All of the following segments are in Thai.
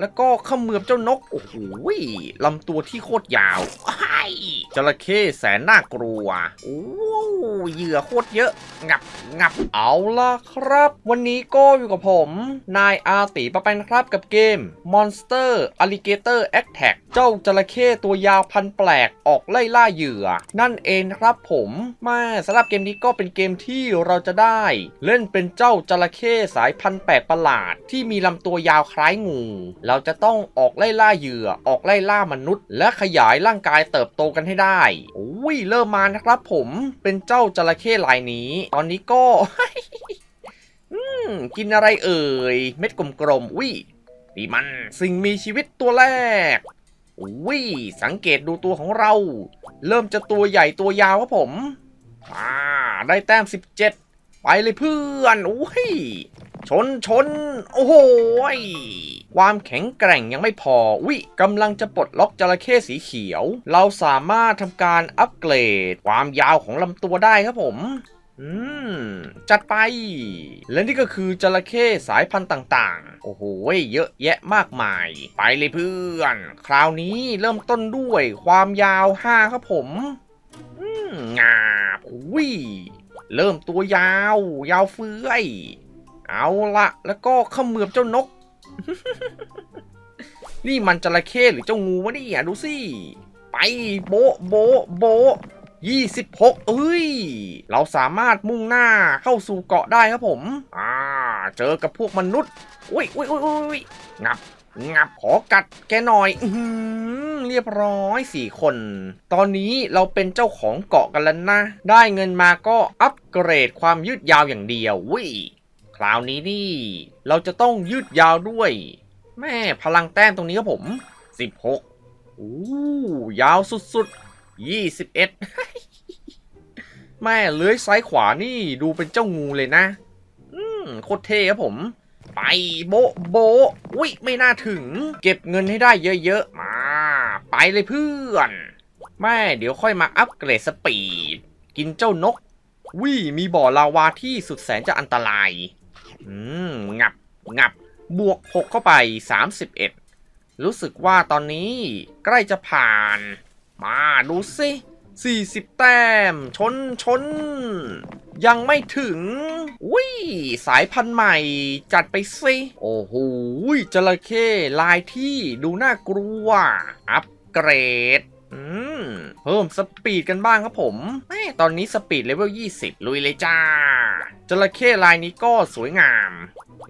แล้วก็ขมือบเจ้านก โอ้โหลำตัวที่โคตรยาวไอ้จระเข้แสนน่ากลัวโอ้ เหยื่อโคตรเยอะ งับงับเอาล่ะครับ วันนี้ก็อยู่กับผม นายอาติปะไปนครับกับเกม Monster Alligator Attack เจ้าจระเข้ตัวยาวพันแปลกออกไล่ล่าเหยื่อ นั่นเองนะครับผมม่สำหรับเกมนี้ก็เป็นเกมที่เราจะได้ เล่นเป็นเจ้าจระเข้สายพันแปลกประหลาด ที่มีลำตัวยาวคล้ายงู เราจะต้องออกไล่ล่าเหยื่อออกไล่ล่ามนุษย์ และขยายร่างกายเติบโตกันให้ได้อุ้ยเริ่มมานะครับผมเป็นเจ้าจระเข้ลายนี้ ตอนนี้ก็อืมกินอะไรเอ่ย เม็ดกลมๆอุ้ยนี่มันสิ่งมีชีวิตตัวแรกอุ้ยสังเกตดูตัวของเรา เริ่มจะตัวใหญ่ตัวยาวครับผมอ่าได้แต้ม 17 ไปเลยเพื่อนอุ้ย ชนชน โอ้โหความแข็งแกร่งยังไม่พอ วิกำลังจะปลดล็อกจระเข้สีเขียว เราสามารถทำการอัปเกรด ความยาวของลำตัวได้ครับผมอืม จัดไป และนี่ก็คือจระเข้สายพันธุ์ต่างๆ โอ้โห เยอะแยะมากมาย ไปเลยเพื่อน คราวนี้เริ่มต้นด้วยความยาว 5 ครับผม อืมงาอุ้ย เริ่มตัวยาว ยาวเฟื้อย เอาละแล้วก็ขมือบเจ้านก นี่มันจระเข้หรือเจ้างูวะเนี่ยดูสิ ไปโบโบโบยี่สิบหกเอ้ย เราสามารถมุ่งหน้าเข้าสู่เกาะได้ครับผม อ่า เจอกับพวกมนุษย์อุ้ยอุ้ยอุ้ยอุ้ยงับ งับขอกัดแกหน่อย อืเรียบร้อยสี่คน ตอนนี้เราเป็นเจ้าของเกาะกันแล้วนะ ได้เงินมาก็อัปเกรดความยืดยาวอย่างเดียววิ ราวนี้นี่ เราจะต้องยืดยาวด้วย แม่พลังแต้มตรงนี้ครับผม 16อู้ยาวสุดๆ 21 แม่เลื้อยซ้ายขวานี่ดูเป็นเจ้างูเลยนะ อืมโคตรเท่ครับผม ไปโบโบอุ้ยไม่น่าถึง เก็บเงินให้ได้เยอะๆ มา ไปเลยเพื่อน แม่เดี๋ยวค่อยมาอัปเกรดสปีด กินเจ้านกวิมีบ่อลาวาที่สุดแสนจะอันตราย อืมงับงับบวก 6 เข้าไป 31 รู้สึกว่าตอนนี้ใกล้จะผ่าน มาดูสิ40 แต้ม ชนชน ยังไม่ถึง อุ้ย สายพันธุ์ใหม่จัดไปสิ โอ้โหจระเข้ลายที่ดูน่ากลัว อัปเกรด อืม เพิ่มสปีดกันบ้างครับผม ตอนนี้สปีดเลเวล 20 ลุยเลยจ้า ระเข้ลายนี้ก็สวยงาม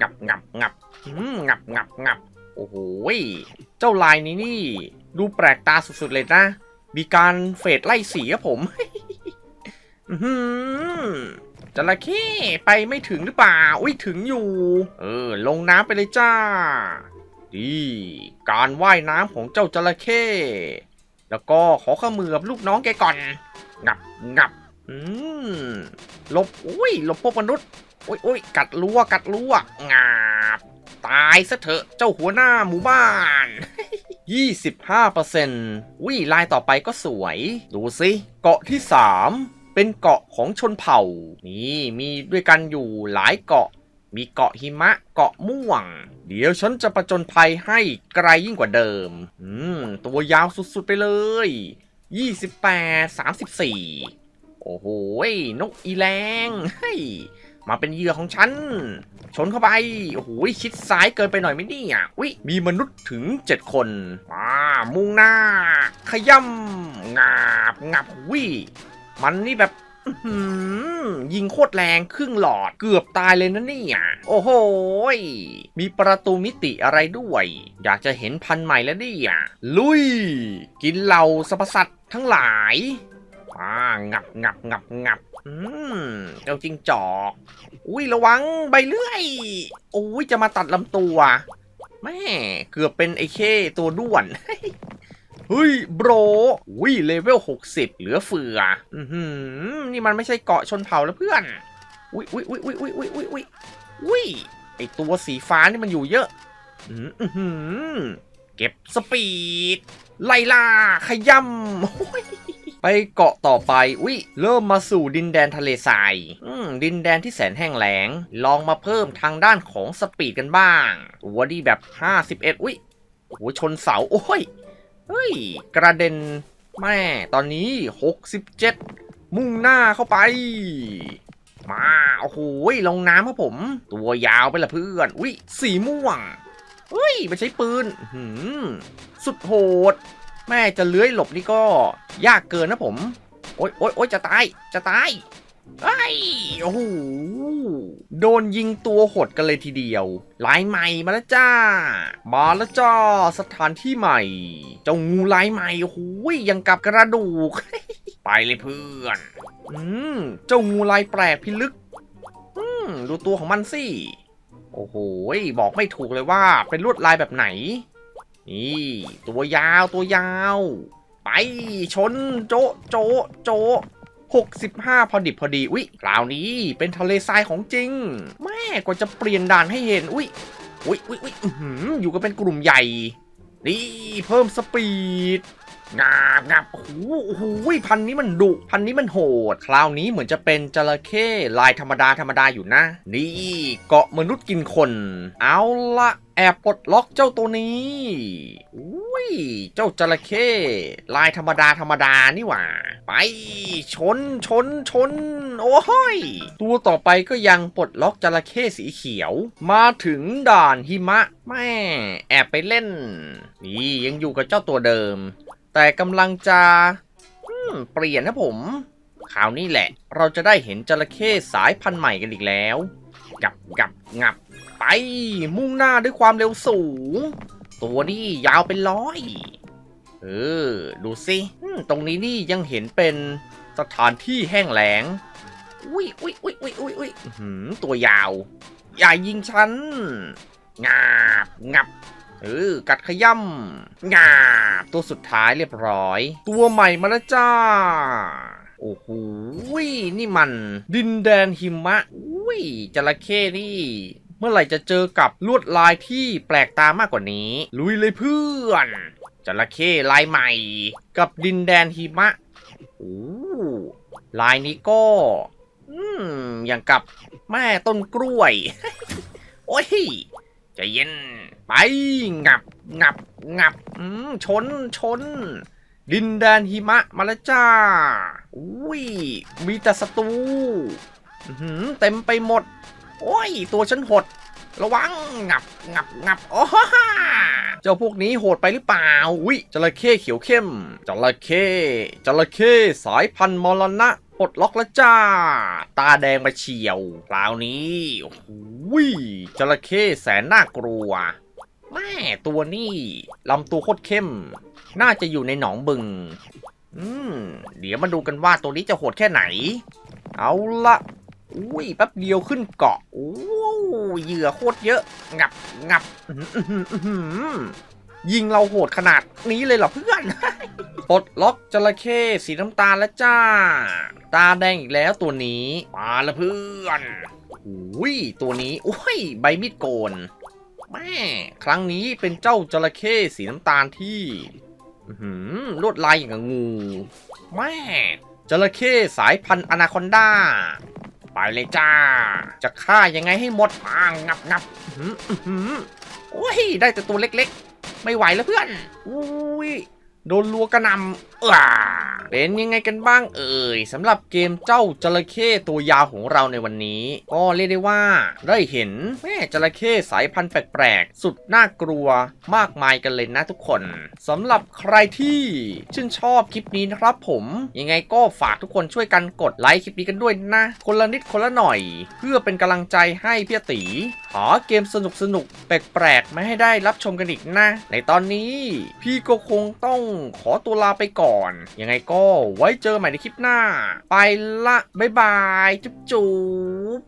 งับงับงับอืมงับงับงับโอ้โหเจ้าลายนี้นี่ ดูแปลกตาสุดๆเลยนะ มีการเฟดไล่สีครับผมจระเข้ไปไม่ถึงหรือเปล่า อุ้ยถึงอยู่ เออ ลงน้ำไปเลยจ้า ดี การว่ายน้ำของเจ้าจระเข้แล้วก็ขอข้ามือกับลูกน้องแกก่อน งับงับ อืม หลบอุ้ยหลบพวกมนุษย์อุ้ยอุ้ยกัดลัวกัดลัวงาบตายซะเถอะเจ้าหัวหน้าหมู่บ้าน 25%วิลายต่อไปก็สวย ดูสิ เกาะที่ 3 เป็นเกาะของชนเผ่า นี่มีด้วยกันอยู่หลายเกาะ มีเกาะหิมะเกาะม่วง เดี๋ยวฉันจะประจนภัยให้ไกลยิ่งกว่าเดิม อืม ตัวยาวสุดๆไปเลย 28 34 โอ้โหนกอีแรงเฮ้ยมาเป็นเหยื่อของฉัน ชนเข้าไป โอ้โหชิดซ้ายเกินไปหน่อยไหมเนี่ยวิมีมนุษย์ถึง 7 คนมามุ่งหน้า ขย่ำงาบงับวิมันนี่แบบยิงโคตรแรงครึ่งหลอดเกือบตายเลยนะเนี่ย โอ้โห มีประตูมิติอะไรด้วย อยากจะเห็นพันใหม่แล้วเนี่ย ลุย กินเหล่าสรรพสัตว์ทั้งหลาย อ่างับงับงับงับอืมเจ้าจิงจอกอุ้ยระวังใบเลื่อยอุ้ยจะมาตัดลำตัวแม่เกือบเป็นไอ้เข้ตัวด้วนเฮ้ยโบรอุ้ยเลเวล60เหลือเฟือ อือหือนี่มันไม่ใช่เกาะชนเผ่าแล้วเพื่อนอุ้ยอุ้ยอุ้ยอุ้ยอุ้ยอุ้ยอุ้ยอุ้ยอุ้ยไอตัวสีฟ้านี่มันอยู่เยอะ อืออื้อหือเก็บสปีด ไล่ล่าขย่ำโอ้ย ไปเกาะต่อไป อุ้ยเริ่มมาสู่ดินแดนทะเลทรายอืมดินแดนที่แสนแห้งแล้ง ลองมาเพิ่มทางด้านของสปีดกันบ้างตัวดีแบบ 51 อุ้ยโอ้ยชนเสา โอ้ย เฮ้ย กระเด็นแม่ ตอนนี้ 67 มุ่งหน้าเข้าไป มา โอ้โหลงน้ำครับผม ตัวยาวไปละเพื่อน อุ้ย สีม่วงเฮ้ย มันใช้ปืนหือสุดโหด แม่จะเลื้อยหลบนี่ก็ยากเกินนะผม โอ๊ยโอ๊ยโอ๊ยจะตาย จะตายไอ้โอ้โห โดนยิงตัวหดกันเลยทีเดียวลายใหม่มาแล้วจ้า มาแล้วจ้า สถานที่ใหม่ เจ้างูลายใหม่โอ้โหยังกับกระดูก ไปเลยเพื่อน อืม เจ้างูลายแปลกพิลึก อืม ดูตัวของมันสิ โอ้โห บอกไม่ถูกเลยว่าเป็นลวดลายแบบไหน นี่ ตัวยาวตัวยาว ไปชนโจะโจะโจะ65 พอดิบพอดี อุ๊ยคราวนี้เป็นทะเลทรายของจริง แม่กว่าจะเปลี่ยนด่านให้เห็น อุ๊ยอุ๊ยอุ๊ยอุ๊ยอยู่กันเป็นกลุ่มใหญ่ นี่ เพิ่มสปีด งาบงับโอ้โหโอ้โหพันนี้มันดุ พันนี้มันโหด คราวนี้เหมือนจะเป็นจระเข้ลายธรรมดาธรรมดาอยู่นะ นี่เกาะมนุษย์กินคน เอาละแอบปลดล็อกเจ้าตัวนี้อุ้ย เจ้าจระเข้ลายธรรมดาธรรมดานี่หว่า ไปชนชนชน โอ้ยตัวต่อไปก็ยังปลดล็อกจระเข้สีเขียว มาถึงด่านหิมะ แม่ แอบไปเล่น นี่ยังอยู่กับเจ้าตัวเดิม แต่กำลังจะเปลี่ยนนะผมคราวนี้แหละ เราจะได้เห็นจระเข้สายพันธุ์ใหม่กันอีกแล้ว กับกับงับไป มุ่งหน้าด้วยความเร็วสูง ตัวนี้ยาวเป็นร้อย เออ ดูสิตรงนี้นี่ยังเห็นเป็นสถานที่แห้งแล้งอุ้ยอุ้ยอุ้ยอุ้ยอุ้ยอุ้ยอื้อหือตัวยาว อย่ายิงฉัน งาบงับ เออกัดขย่ำงาบตัวสุดท้ายเรียบร้อย ตัวใหม่มาแล้วจ้า โอ้โหนี่มัน ดินแดนหิมะอุ้ยจระเข้นี่เมื่อไหร่จะเจอกับลวดลายที่แปลกตามากกว่านี้ ลุยเลยเพื่อนจระเข้ลายใหม่ กับดินแดนหิมะโอ้ลายนี้ก็อืมอย่างกับแม่ต้นกล้วย โอ้ย ใจะเย็น ไปงับงับงับอืมชนชน ดินแดนหิมะมาแล้วจ้า อุ้ย มีแต่ศัตรูอื้อหือเต็มไปหมด โอ้ย ตัวฉันหด ระวังงับงับงับโอ้ฮ่าฮ่าเจ้าพวกนี้โหดไปหรือเปล่า อุ้ยจระเข้เขียวเข้มจระเข้จระเข้สายพันธุ์มรณะ ลดล็อกแล้วจ้า ตาแดงมาเฉียวคราวนี้ โอ้โหจระเข้แสนน่ากลัว แม่ตัวนี่ลำตัวโคตรเข้ม น่าจะอยู่ในหนองบึง อืม เดี๋ยวมาดูกันว่าตัวนี้จะโหดแค่ไหน เอาละอุ้ยแป๊บเดียวขึ้นเกาะโอ้เหยื่อโคตรเยอะ งับงับ ยิงเราโหดขนาดนี้เลยเหรอเพื่อนปลดล็อกจระเข้สีน้ำตาลแล้วจ้า ตาแดงอีกแล้วตัวนี้ มาละเพื่อนอุ้ยตัวนี้โอ้ยใบมีดโกนแม่ครั้งนี้เป็นเจ้าจระเข้สีน้ำตาลที่หือลวดลายอย่างงู แม่จระเข้สายพันธุ์อนาคอนดาไปเลยจ้า จะฆ่ายังไงให้หมดอ่างับงับอื้อหือโอ้ย ได้แต่ตัวเล็กๆ ไม่ไหวแล้วเพื่อนอุ้ยโดนลัวกระนำเออ เป็นยังไงกันบ้างเอ่ยสำหรับเกมเจ้าจระเข้ตัวยาวของเราในวันนี้ ก็เรียกได้ว่า ได้เห็นแม่จระเข้สายพันธุ์แปลกๆ สุดน่ากลัวมากมายกันเลยนะทุกคนสำหรับใครที่ชื่นชอบคลิปนี้นะครับผมยังไงก็ฝากทุกคนช่วยกันกดไลค์คลิปนี้กันด้วยนะ คนละนิดคนละหน่อย เพื่อเป็นกำลังใจให้พี่ตีหาเกมสนุกๆแปลกๆมาให้ได้รับชมกันอีกนะ ในตอนนี้ พี่ก็คงต้องขอตัวลาไปก่อน ยังไงก็ไว้เจอใหม่ในคลิปหน้า ไปละ บ๊ายบาย จุ๊บจุ๊บ